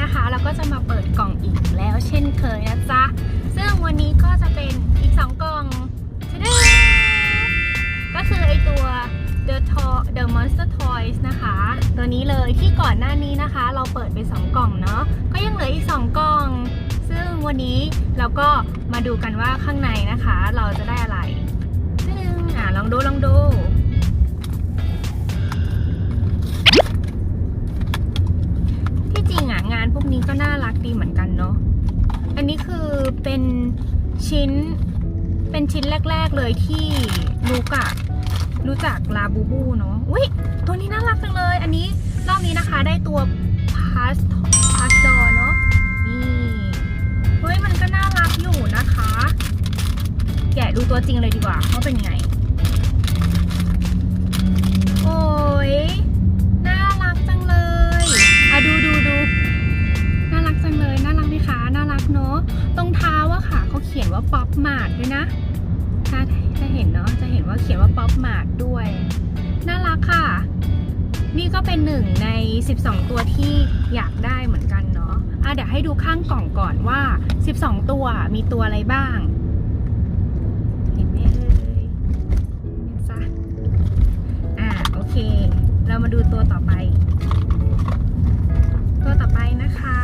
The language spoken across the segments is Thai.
นะคะ เราก็จะมาเปิดกล่องอีกแล้วเช่นเคยนะจ๊ะ ซึ่งวันนี้ก็จะเป็นอีก 2 กล่องชะดึ้งก็คือไอตัว The Toy The Monster Toys นะคะ ตัวนี้เลยที่ก่อนหน้านี้นะคะ เราเปิดไป 2 กล่องเนาะก็ยังเหลืออีก 2 กล่อง ซึ่งวันนี้เราก็มาดูกันว่าข้างในนะคะ เราจะได้อะไร นี้ก็น่ารักดีเหมือนกันเนาะ อันนี้คือเป็นชิ้นเป็นชิ้นแรก ๆเลยที่ลูกอะรู้จักลาบูบูเนาะ อุ้ยตัวนี้น่ารักจังเลย อันนี้รอบนี้นะคะได้ตัวพาสพาสดอเนาะ นี่ เฮ้ยมันก็น่ารักอยู่นะคะ แกะดูตัวจริงเลยดีกว่าว่าเป็นไง ว่าป๊อปมาร์ทด้วยนะ ถ้าถ้าเห็นเนาะจะเห็นว่าเขียนว่าป๊อปมาร์ทด้วย น่ารักค่ะ นี่ก็เป็นหนึ่งใน 12 ตัวที่อยากได้เหมือนกันเนาะอะเดี๋ยวให้ดูข้างกล่องก่อนว่า 12 ตัวมีตัวอะไรบ้างเห็นไหมเอ่ยเห็นซะอ่าโอเค เรามาดูตัวต่อไป ตัวต่อไปนะคะ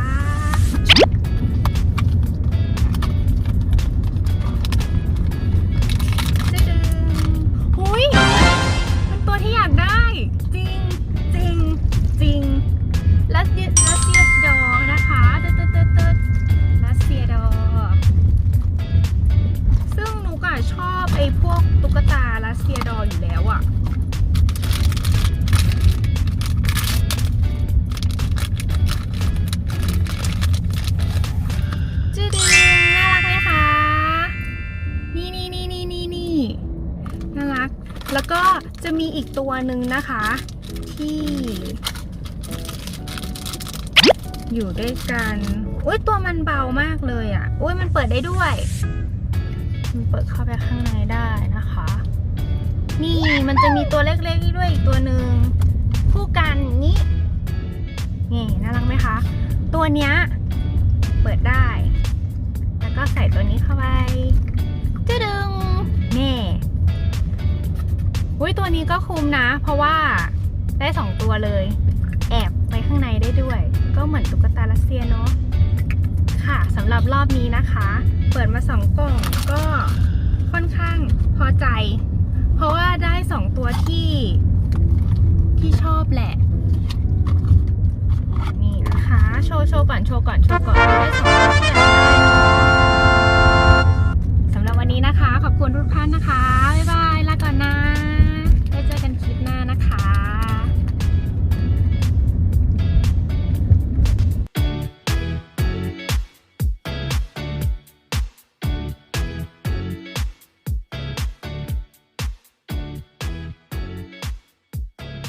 แล้วก็จะมีอีกตัวหนึ่งนะคะ ที่ อยู่ด้วยกันอุ้ยตัวมันเบามากเลยอะ่ะอุ้ยมันเปิดได้ด้วย มันเปิดเข้าไปข้างในได้นะคะ นี่มันจะมีตัวเล็กๆด้วยอีกตัวหนึ่งคู่กันนี้นี่น่ารักไหมคะ ตัวเนี้ยเปิดได้ แล้วก็ใส่ตัวนี้เข้าไปจะดึง อุ้ยตัวนี้ก็คุ้มนะ เพราะว่าได้ 2 ตัวเลย แอบไปข้างในได้ด้วย ก็เหมือนตุ๊กตาลัสเซียเนาะค่ะสำหรับรอบนี้นะคะ เปิดมา 2กล่องก็ค่อนข้างพอใจ เพราะว่าได้ 2 ตัวที่ที่ชอบแหละ นี่นะคะ โชว์โชว์ก่อนโชว์ก่อนโชว์ก่อน